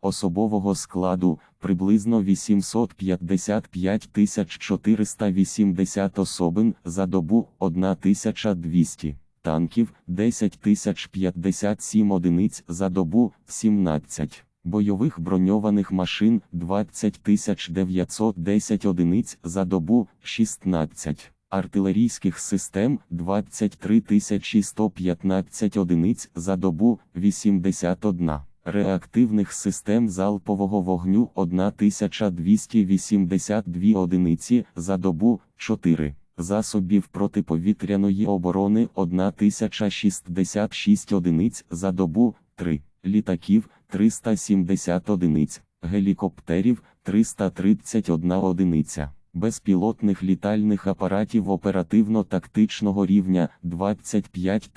особового складу приблизно 855 480 особин за добу 1200 танків 10 057 одиниць за добу 17, бойових броньованих машин 20 910 одиниць за добу 16, артилерійських систем 23 115 одиниць за добу 81. Реактивних систем залпового вогню 1282 одиниці за добу 4 засобів протиповітряної оборони 1066 одиниць за добу 3, літаків 370 одиниць, гелікоптерів 331 одиниця, безпілотних літальних апаратів оперативно-тактичного рівня 25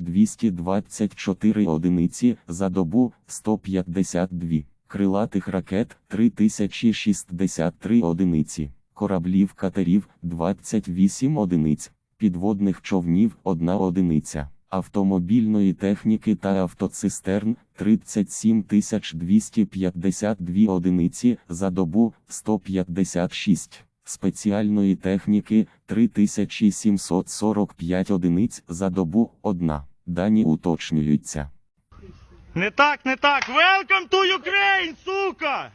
224 одиниці за добу 152, крилатих ракет 3063 одиниці кораблів катерів 28 одиниць, підводних човнів 1 одиниця, автомобільної техніки та автоцистерн 37 252 одиниці за добу 156, спеціальної техніки 3745 одиниць за добу одна. Дані уточнюються. Не так, не так. Welcome to Ukraine, сука!